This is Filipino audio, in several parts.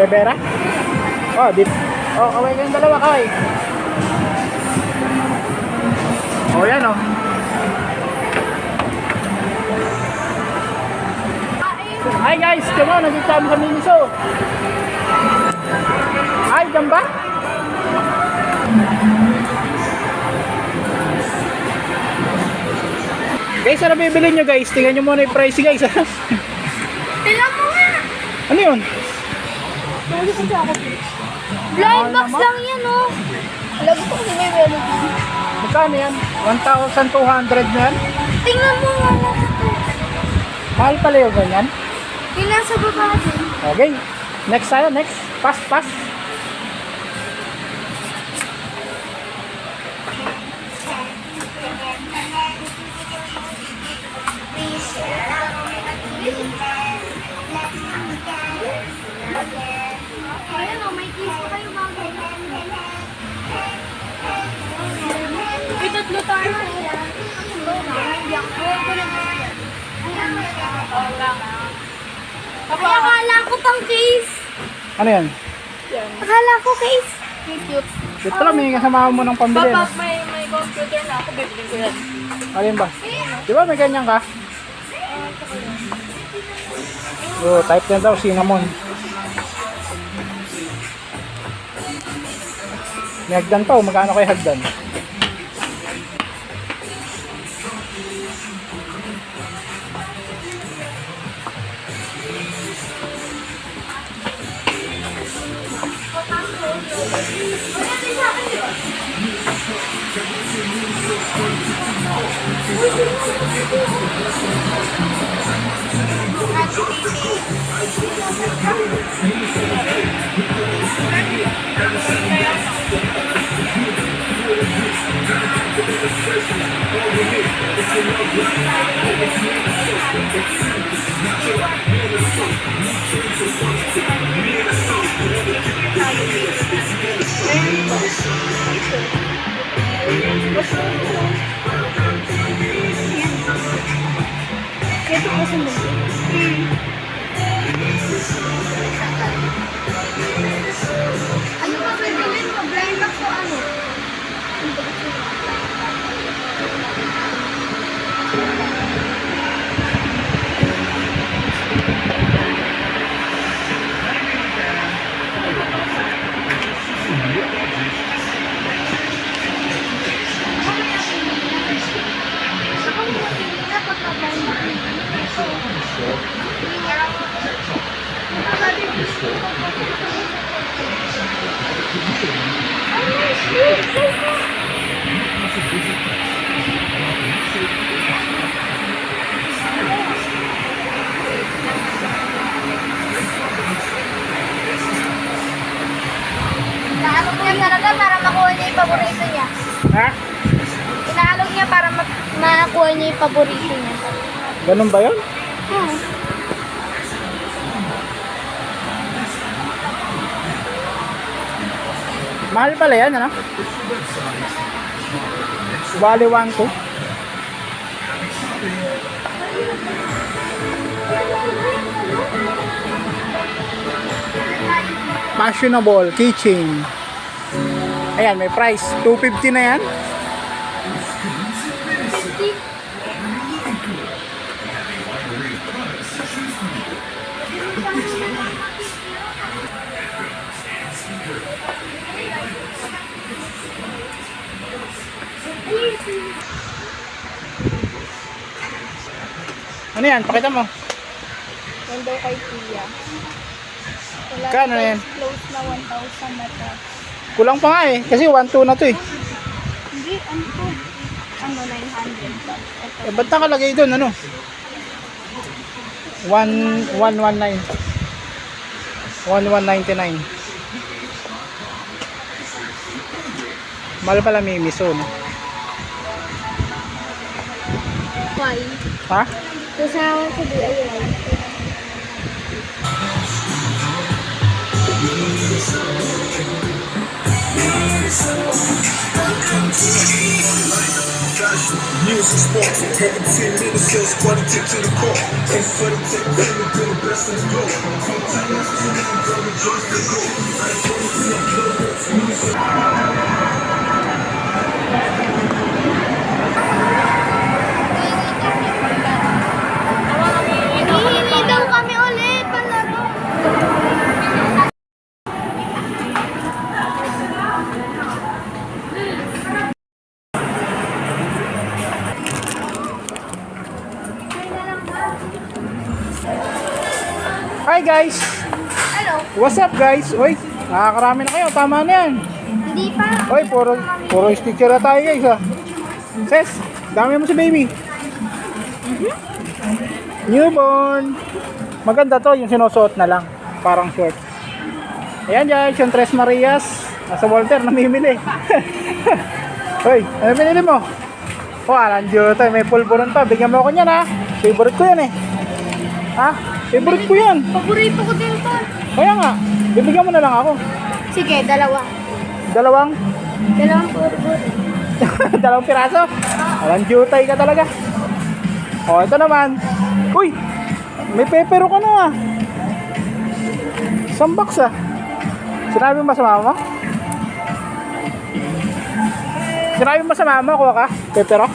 Rivera? Oh, dito. Oh, kaway kayong dalawa, kaway. Oh, yan oh. Hi guys, come on, nandito kami sa Miniso. Hi, dyan ba? Guys, ano bibili nyo guys? Tingnan nyo muna yung price guys. Tingnan mo nga! ano yun? Blind box lang yan, oh. Alam ko kasi may melody. Magkano yan? 1,200 na yan? Tingnan mo nga lang ito. Mahal pala yung ganyan. Yung nasa baba din. Okay. Next tayo, next. Pass, pass. May tatlo tayo. Ay, akala ko pang case. Ano yan? Akala ko case. Cute. Dito pala, may kasama mo ng pambili. No? Pag may, may computer na ako, bibili ko yan. Alin ba? Di ba may ganyan ka? Oh, type na daw, cinnamon. May hagdan pa, oh. magkano kay hagdan? Ito Paborito niya. Ganun ba yun? Hmm. Mahal pala yan, ano? Wali 1 to. Fashionable keychain. Ayan, may price. 250 na yan. Ano yan? Pakita mo. Yan daw kay Tia. Wala Kano na yan? Close na 1,000 na to. Kulang pa nga eh. Kasi 1-2 na to eh. Hindi, ano to? Ano, 900 ba? Ito. Eh, ba't nakalagay doon? Ano? 1 119. 1199. Mahal pala may miso, no? Why? Ha? Kasawa ko di ayun. News and sports, having 10 minutes kills, quality tip to the core. And for the tech, we're the best in the world. Come time, I'm going to join the core. Hi guys! Ano? What's up guys? Uy, nakakarami na kayo. Tama na yan. Hindi pa. Uy, puro, puro sticker na tayo guys ha. Ses, dami mo si baby. Newborn. Maganda to, yung sinusuot na lang. Parang short. Ayan guys, yung Tres Marias. Nasa Walter, namimili. Uy, ano pinili mo? Oh, Alan Jota, may pulburon pa. Bigyan mo ako niyan ha. Favorite ko yan eh. Ha? Favorite ko yan. Paborito ko din to. Kaya nga, bibigyan mo na lang ako. Sige, dalawa. Dalawang, Dalawang puro. dalawang piraso. Alam, jutay ka talaga. O, ito naman. Uy, may pepero ka na ah. Isang box ah. Sinabi mo sa mama mo? Sinabi mo sa mama mo, kuha ka? Pepero?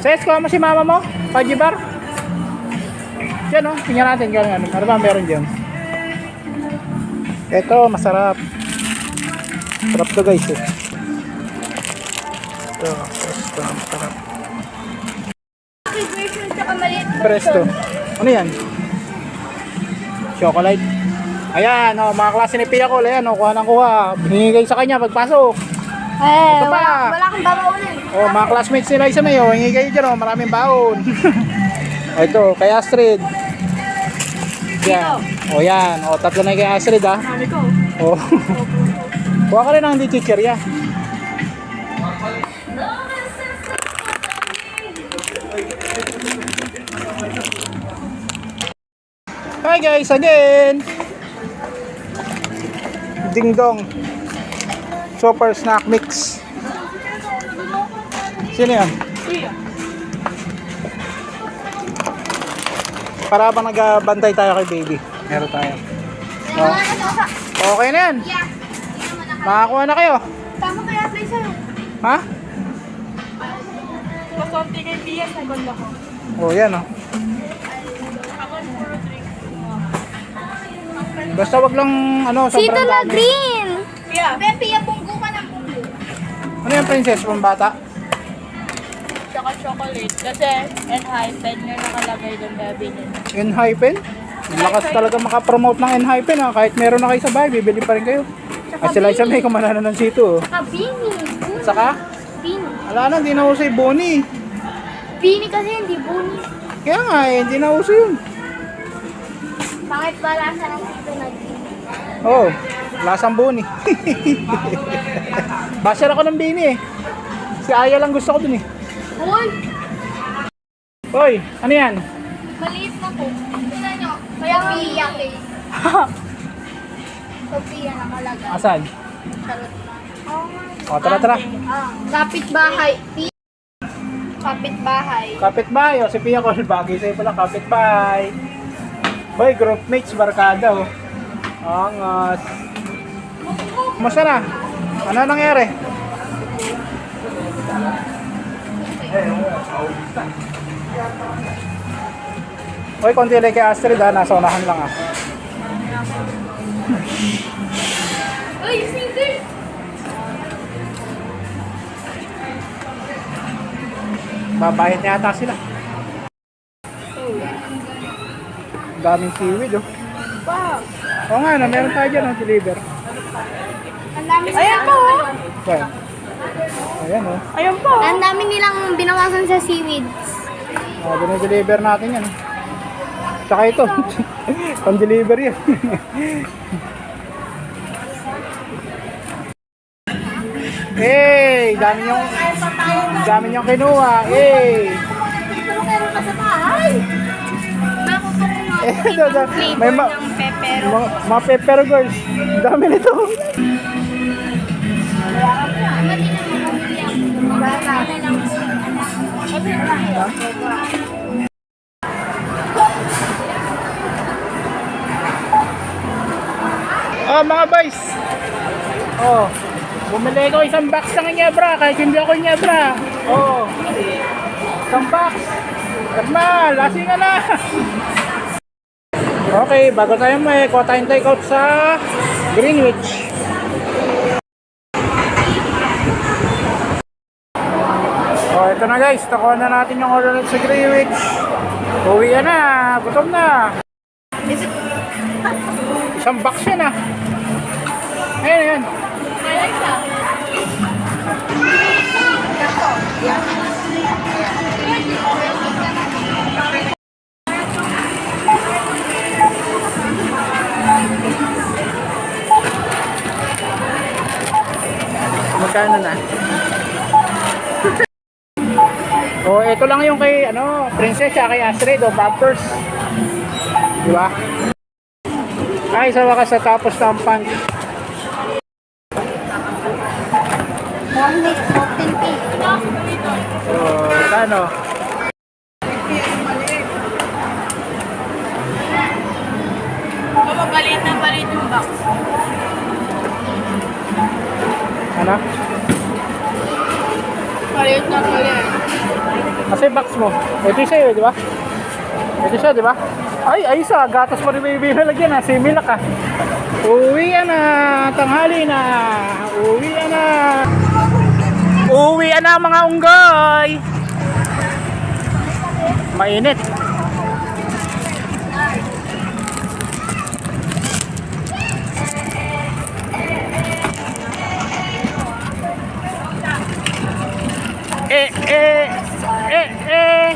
Ses, kuha mo si mama mo? Pajibar? Yan oh, tingnan natin kung ano. Ano ba meron dyan? Ito, masarap. Sarap to guys eh. Ito, presto, masarap. Presto. Ano yan? Chocolate. Ayan, oh, mga klase ni Pia Col. Ayan, oh, kuha ng kuha. Binigay sa kanya pagpasok. Eh, Ito pa. wala, wala kang babaunin. Oh, mga classmates nila isa may, oh, hingi kayo dyan, oh, maraming baon. oh, ito, kay Astrid. Yan. Oh, yan. Oh, tatlo na kay Astrid, ah. Oh. Kuha ka rin ng chichirya. Hi guys, again! Ding dong. Super snack mix. Sino yan? Para bang nagbantay tayo kay baby. Meron tayo. Nasa Okay na yan. Yeah. Makakuha na kayo. Tama kaya play sa'yo. Ha? Pasonti kay Pia, second ako. Oh, yan oh. Basta wag lang ano, Sito sobrang na dami. green. Pia, Pepe, bunggo ka ng bunggo. Ano yan, princess? Pambata? Tsaka chocolate. Kasi N-hypen yung nakalagay doon baby niya. N-hypen? Ang Lakas talaga makapromote ng N-hypen ha. Kahit meron na kayo sa bahay, bibili pa rin kayo. At sila isa may kumanana ng sito. oh. Saka Bini. Saka, Bini. wala na, hindi na uso yung boni. Bini kasi hindi Buni. Kaya nga eh, hindi na uso yun. Bakit ba lasa ng sito na green? Oo, oh, lasang boni. Basher ako ng bini eh. Si Aya lang gusto ko dun eh. Uy! Hoy, ano yan? Maliit na po. Tingnan nyo. Kaya Pia eh. Sophia nakalagay. Asan? Charot. O, tara tara. Ah, kapit bahay. Kapit bahay. Kapitbahay, o si Pia Col, bagay sa'yo pala, kapitbahay. Hoy, groupmates, barkada, oh. Angas. Kumusta na? Ano nangyari? Hoy, konti lang kay Astrid ha, nasa unahan lang ah. Uy, scissors! Babayad na yata sila. Ang daming seaweed oh. Wow. Oo nga, no, meron tayo dyan, oh, deliver. Ang dami Ayan po, oh. Ayan. Ayan oh. Ayun po. Ang dami nilang binawasan sa seaweeds. Ah, dinideliver natin yan. Tsaka ito. Pang-deliver yan. hey, dami yung dami yung kinuha. Hey. Ito. May ma mga, mga pepper girls. Dami nito. Oh, mga boys. Oh. Bumili ko isang box ng Nyebra kahit hindi ako Nyebra. Oh. Isang box. Kalma, lasing ka na. Okay, bago tayo may kuha tayong take out sa Greenwich. Ito na guys. Nakuha na natin yung order sa Greenwich. Uwi na. Gutom na. Isang box yan ah. Ayan, ayan. Magkano na? Oh, ito lang yung kay ano, Princess kay Astrid o Pampers. Di ba? Ay, sa wakas sa tapos ng punk. Morning, 14 feet. So, kano? Mapapalit na palit yung box. Ano? Palit na palit. Kasi box mo. Ito siya yun, eh, di ba? Ito siya, di ba? Ay, ayos ah. Gatas pa rin may binalagyan ah. Similak ah. Uwi na. Tanghali na. Uwi na. Uwi na mga unggoy. Mainit. Eh, eh. eh.